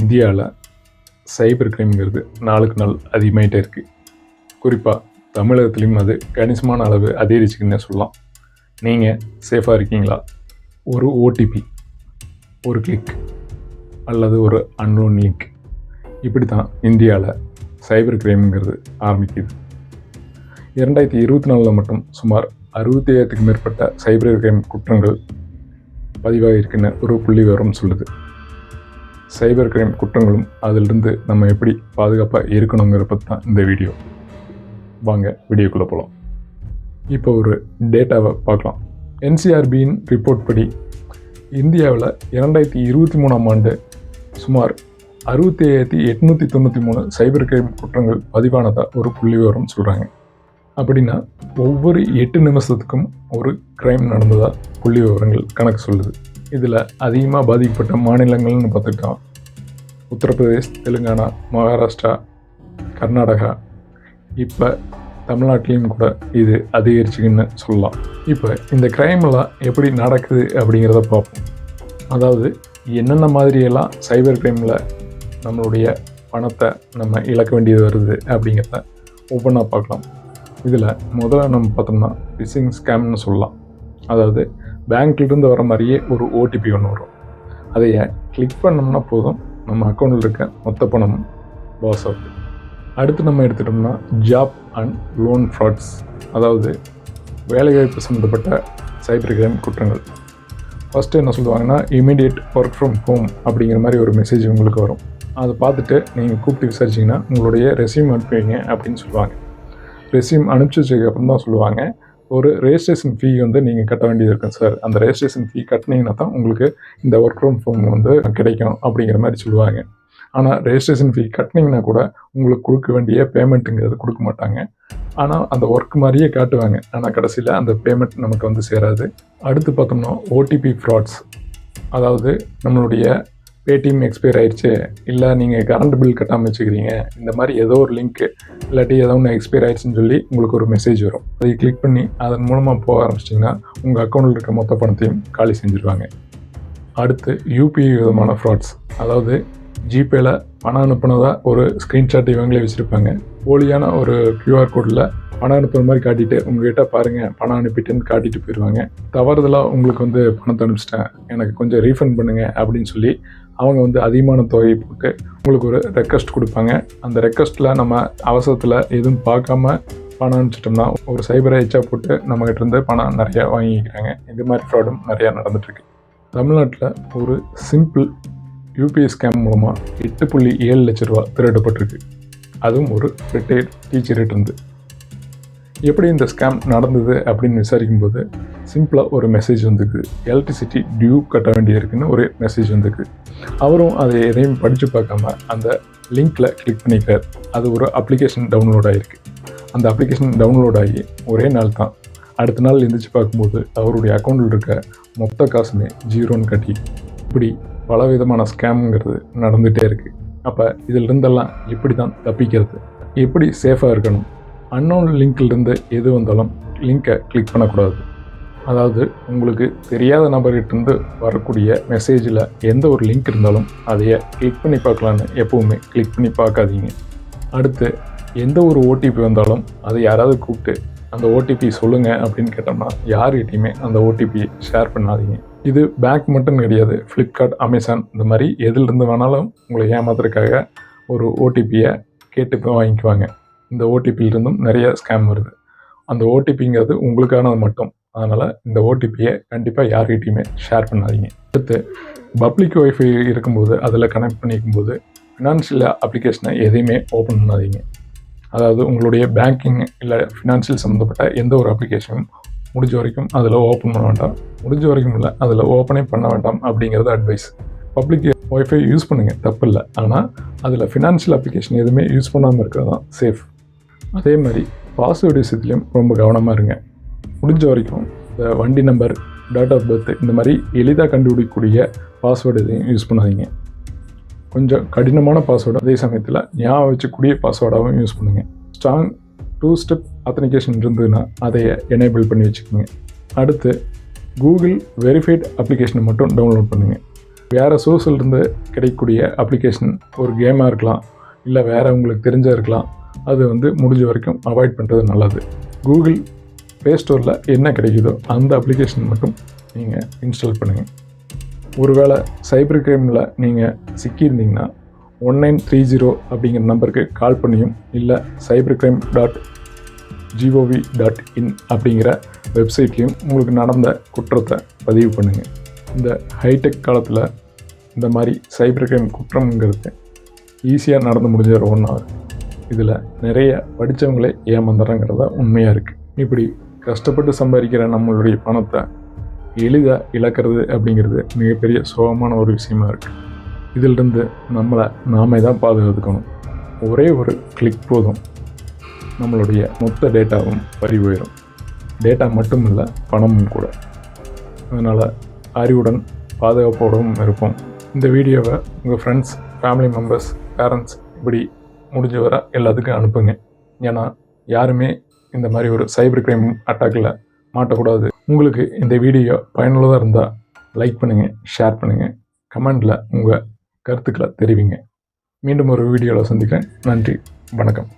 இந்தியாவில் சைபர் கிரைம்ங்கிறது நாளுக்கு நாள் அதிகமாகிட்டே இருக்குது குறிப்பாக தமிழகத்துலேயும் அது கணிசமான அளவு அதிகரிச்சுக்குன்னே சொல்லலாம். நீங்கள் சேஃபாக இருக்கீங்களா? ஒரு ஓடிபி ஒரு கிளிக் அல்லது ஒரு அன்னோன் லிங்க் இப்படி தான் இந்தியாவில் சைபர் கிரைம்ங்கிறது ஆரம்பிக்குது. இரண்டாயிரத்தி இருபத்தி நாலில் மட்டும் சுமார் அறுபத்தி ஐயாயிரத்துக்கு மேற்பட்ட சைபர் கிரைம் குற்றங்கள் பதிவாகிருக்குன்னு ஒரு புள்ளி விவரம் சொல்லுது. சைபர் கிரைம் குற்றங்களும் அதிலிருந்து நம்ம எப்படி பாதுகாப்பாக இருக்கணுங்கிற பற்றி தான் இந்த வீடியோ. வாங்க வீடியோக்குள்ளே போகலாம் இப்போ ஒரு டேட்டாவை பார்க்கலாம். என்சிஆர்பியின் ரிப்போர்ட் படி இந்தியாவில் இரண்டாயிரத்தி இருபத்தி மூணாம் ஆண்டு சுமார் அறுபத்தி ஐயாயிரத்தி எட்நூற்றி தொண்ணூற்றி மூணு சைபர் கிரைம் குற்றங்கள் பதிவானதாக ஒரு புள்ளி விவரம் சொல்கிறாங்க அப்படின்னா ஒவ்வொரு எட்டு நிமிஷத்துக்கும் ஒரு கிரைம் நடந்ததாக புள்ளி விவரங்கள் கணக்கு சொல்லுது. இதில் அதிகமாக பாதிக்கப்பட்ட மாநிலங்கள்னு பார்த்துக்கிட்டோம் உத்தரப்பிரதேஷ் தெலுங்கானா மகாராஷ்டிரா கர்நாடகா. இப்போ தமிழ்நாட்டிலையும் கூட இது அதிகரிச்சுக்குன்னு சொல்லலாம். இப்போ இந்த க்ரைம்லாம் எப்படி நடக்குது அப்படிங்கிறத பார்ப்போம். அதாவது என்னென்ன மாதிரியெல்லாம் சைபர் க்ரைமில் நம்மளுடைய பணத்தை நம்ம இழக்க வேண்டியது வருது அப்படிங்கிறத ஒவ்வொன்றா பார்க்கலாம். இதில் முதல்ல நம்ம பார்த்தோம்னா ஃபிஷிங் ஸ்கேம்னு சொல்லலாம். அதாவது பேங்க்லேருந்து வர மாதிரியே ஒரு ஓடிபி ஒன்று வரும். அதை கிளிக் பண்ணோம்னா போதும். நம்ம அக்கௌண்ட்டில் இருக்க மொத்த பணம் பாஸ் ஆகுது. அடுத்து நம்ம எடுத்துட்டோம்னா ஜாப் அண்ட் லோன் ஃப்ராட்ஸ் அதாவது வேலைவாய்ப்பு சம்மந்தப்பட்ட சைபர் கிரைம் குற்றங்கள். ஃபஸ்ட்டு என்ன சொல்லுவாங்கன்னா இமீடியட் ஒர்க் ஃப்ரம் ஹோம் அப்படிங்கிற மாதிரி ஒரு மெசேஜ் உங்களுக்கு வரும். அதை பார்த்துட்டு நீங்கள் கூப்பிட்டு விசாரிச்சிங்கன்னா உங்களுடைய ரெசியூம் அனுப்புவீங்க அப்படின்னு சொல்லுவாங்க. ரெசியூம் அனுப்பிச்சி வச்சதுக்கப்புறம் தான் சொல்லுவாங்க. ஒரு ரெஜிஸ்ட்ரேஷன் ஃபீ வந்து நீங்கள் கட்ட வேண்டியது இருக்கும் சார் அந்த ரெஜிஸ்ட்ரேஷன் ஃபீ கட்டினீங்கன்னா தான் உங்களுக்கு இந்த ஒர்க் ஃப்ரம் ஹோம் வந்து கிடைக்கும் அப்படிங்கிற மாதிரி சொல்லுவாங்க. ஆனால் ரெஜிஸ்ட்ரேஷன் ஃபீ கட்டினீங்கன்னா கூட உங்களுக்கு கொடுக்க வேண்டிய பேமெண்ட்டுங்கிறது கொடுக்க மாட்டாங்க. ஆனால் அந்த ஒர்க் மாதிரியே காட்டுவாங்க. ஆனால் கடைசியில் அந்த பேமெண்ட் நமக்கு வந்து சேராது. அடுத்து பார்த்தோம்னா ஓடிபி ஃப்ராட்ஸ் அதாவது நம்மளுடைய பேடிஎம் எக்ஸ்பயர் ஆயிடுச்சு. இல்லை நீங்கள் கரண்ட் பில் கட்டாமல் வச்சுக்கிறீங்க. இந்த மாதிரி ஏதோ ஒரு லிங்க்கு இல்லாட்டி ஏதோ ஒன்று எக்ஸ்பயர் ஆயிடுச்சுன்னு சொல்லி உங்களுக்கு ஒரு மெசேஜ் வரும். அதை கிளிக் பண்ணி அதன் மூலமாக போக ஆரம்பிச்சிட்டிங்கன்னா உங்கள் அக்கௌண்ட்டில் இருக்க மொத்த பணத்தையும் காலி செஞ்சுருவாங்க. அடுத்து யூபிஐ விதமான ஃப்ராட்ஸ் அதாவது ஜிபேல பணம் அனுப்புனதாக ஒரு ஸ்க்ரீன்ஷாட் இவங்களே வச்சுருப்பாங்க. போலியான ஒரு க்யூஆர் கோடில் பணம் அனுப்புகிற மாதிரி காட்டிட்டு உங்ககிட்ட பாருங்கள் பணம் அனுப்பிட்டேன்னு காட்டிட்டு போயிடுவாங்க தவறுதலாக உங்களுக்கு வந்து பணத்தை அனுப்பிச்சிட்டேன். எனக்கு கொஞ்சம் ரீஃபண்ட் பண்ணுங்கள் அப்படின்னு சொல்லி அவங்க வந்து அதிகமான தொகையை போட்டு உங்களுக்கு ஒரு ரெக்வஸ்ட் கொடுப்பாங்க. அந்த ரெக்வஸ்ட்டில் நம்ம அவசரத்தில் எதுவும் பார்க்காம பணம் அனுப்பிச்சிட்டோம்னா ஒரு சைபரை ஹெச்சாக போட்டு நம்மகிட்ட இருந்து பணம் நிறையா வாங்கிக்கிறாங்க. இது மாதிரி ஃப்ராடும் நிறையா நடந்துட்டுருக்கு. தமிழ்நாட்டில் ஒரு சிம்பிள் யூபிஎஸ் ஸ்கேம் மூலமாக எட்டு புள்ளி ஏழு லட்ச ரூபா திருடப்பட்டிருக்கு. அதுவும் ஒரு ரிட்டையர்ட் டீச்சர்கிட்ட இருந்து. எப்படி இந்த ஸ்கேம் நடந்தது அப்படின்னு விசாரிக்கும்போது சிம்பிளாக ஒரு மெசேஜ் வந்துருக்கு. எலக்ட்ரிசிட்டி டியூ கட்ட வேண்டியிருக்குன்னு ஒரு மெசேஜ் வந்துருக்கு. அவரும் அதை எதையும் படித்து பார்க்காம அந்த லிங்க்கில் கிளிக் பண்ணிக்கிறார் அது ஒரு அப்ளிகேஷன் டவுன்லோட் ஆகிருக்கு அந்த அப்ளிகேஷன் டவுன்லோட் ஆகி ஒரே நாள் தான் அடுத்த நாள் எழுந்திரிச்சு பார்க்கும்போது அவருடைய அக்கௌண்ட்டில் இருக்க மொத்த காசுமே ஜீரோன்னு கட்டி இப்படி பல விதமான ஸ்கேம்ங்கிறது நடந்துகிட்டே இருக்குது அப்போ இதிலிருந்தெல்லாம் எப்படி தான் தப்பிக்கிறது. எப்படி சேஃபாக இருக்கணும்? அன்னோன் லிங்க்லேருந்து எது வந்தாலும் லிங்க்கை கிளிக் பண்ணக்கூடாது. அதாவது உங்களுக்கு தெரியாத நபர்கிட்டருந்து வரக்கூடிய மெசேஜில் எந்த ஒரு லிங்க் இருந்தாலும் அதையே கிளிக் பண்ணி பார்க்கலான்னு எப்போவுமே கிளிக் பண்ணி பார்க்காதீங்க. அடுத்து எந்த ஒரு ஓடிபி வந்தாலும் அதை யாராவது கூப்பிட்டு அந்த ஓடிபி சொல்லுங்கள் அப்படின்னு கேட்டோம்னா யார்கிட்டையுமே அந்த ஓடிபி ஷேர் பண்ணாதீங்க. இது பேங்க் மட்டும் கிடையாது ஃப்ளிப்கார்ட் அமேசான் இந்த மாதிரி எதிலிருந்து வேணாலும் உங்களை ஏமாத்துறதுக்காக ஒரு ஓடிபியை கேட்டு வாங்கிக்குவாங்க. இந்த ஓடிபியிலிருந்தும் நிறைய ஸ்கேம் வருது. அந்த ஓடிபிங்கிறது உங்களுக்கானது மட்டும். அதனால் இந்த ஓடிபியை கண்டிப்பாக யார்கிட்டையுமே ஷேர் பண்ணாதீங்க. அடுத்து பப்ளிக் ஒய்ஃபை இருக்கும்போது அதில் கனெக்ட் பண்ணிக்கும்போது ஃபினான்ஷியல் அப்ளிகேஷனை எதையுமே ஓப்பன் பண்ணாதீங்க. அதாவது உங்களுடைய பேங்கிங் இல்லை ஃபினான்ஷியல் சம்மந்தப்பட்ட எந்த ஒரு அப்ளிகேஷனும் முடிஞ்ச வரைக்கும் அதில் ஓப்பன் பண்ண வேண்டாம். முடிஞ்ச வரைக்கும் இல்லை அதில் ஓப்பனே பண்ண வேண்டாம் அப்படிங்கிறது அட்வைஸ் பப்ளிக் ஒய்ஃபை யூஸ் பண்ணுங்கள் தப்பு இல்லை ஆனால் அதில் ஃபினான்ஷியல் அப்ளிகேஷன் எதுவுமே யூஸ் பண்ணாமல் இருக்கிறது தான் சேஃப் அதே மாதிரி பாஸ்வேர்டு விஷயத்துலையும் ரொம்ப கவனமாக இருங்க. முடிஞ்ச வரைக்கும் இந்த வண்டி நம்பர் டேட் ஆஃப் பர்த் இந்த மாதிரி எளிதாக கண்டுபிடிக்கக்கூடிய பாஸ்வேர்டு எதையும் யூஸ் பண்ணாதீங்க. கொஞ்சம் கடினமான பாஸ்வேர்டு அதே சமயத்தில் ஞாபகம் வச்சக்கூடிய பாஸ்வேர்டாகவும் யூஸ் பண்ணுங்கள் ஸ்ட்ராங் டூ ஸ்டெப் அத்தனிகேஷன் இருந்ததுன்னா அதை எனேபிள் பண்ணி வச்சுக்கோங்க. அடுத்து கூகுள் வெரிஃபைட் அப்ளிகேஷனை மட்டும் டவுன்லோட் பண்ணுங்கள் வேறு சோர்ஸ்லேருந்து கிடைக்கக்கூடிய அப்ளிகேஷன் ஒரு கேமாக இருக்கலாம் இல்லை வேறு உங்களுக்கு தெரிஞ்சா இருக்கலாம் அது வந்து முடிஞ்ச வரைக்கும் அவாய்ட் பண்ணுறது நல்லது. கூகுள் ப்ளே ஸ்டோரில் என்ன கிடைக்குதோ அந்த அப்ளிகேஷன் மட்டும் நீங்கள் இன்ஸ்டால் பண்ணுங்கள் ஒருவேளை சைபர் கிரைமில் நீங்கள் சிக்கியிருந்தீங்கன்னா ஒன் நைன் த்ரீ ஜீரோ அப்படிங்கிற நம்பருக்கு கால் பண்ணியும் இல்லை cyber crime dot gov dot in அப்படிங்கிற வெப்சைட்லேயும் உங்களுக்கு நடந்த குற்றத்தை பதிவு பண்ணுங்கள் இந்த ஹைடெக் காலத்தில் இந்த மாதிரி சைபர் கிரைம் குற்றம்ங்கிறது ஈஸியாக நடந்து முடிஞ்ச ஒன்றா இதில் நிறைய படித்தவங்களே ஏமாந்துறாங்கிறத உண்மையாக இருக்குது இப்படி கஷ்டப்பட்டு சம்பாதிக்கிற நம்மளுடைய பணத்தை எளிதாக இழக்கிறது அப்படிங்கிறது மிகப்பெரிய சோகமான ஒரு விஷயமா இருக்குது இதிலிருந்து நம்மளை நாமே தான் பாதுகாத்துக்கணும். ஒரே ஒரு கிளிக் போதும். நம்மளுடைய மொத்த டேட்டாவும் பறி போயிடும் டேட்டா மட்டும் இல்லை பணமும் கூட. அதனால் அறிவுடன் பாதுகாப்போடவும் இருப்போம். இந்த வீடியோவை உங்கள் ஃப்ரெண்ட்ஸ் ஃபேமிலி மெம்பர்ஸ் பேரண்ட்ஸ் இப்படி முடிஞ்ச வர எல்லாத்துக்கும் அனுப்புங்க. ஏன்னா யாருமே இந்த மாதிரி ஒரு சைபர் கிரைம் அட்டாக்கில் மாட்டக்கூடாது. உங்களுக்கு இந்த வீடியோ பயனுள்ளதாக இருந்தால் லைக் பண்ணுங்கள் ஷேர் பண்ணுங்கள் கமெண்டில் உங்கள் கருத்துக்களை தெரிவிங்க. மீண்டும் ஒரு வீடியோவில் சந்திக்கிறேன். நன்றி வணக்கம்.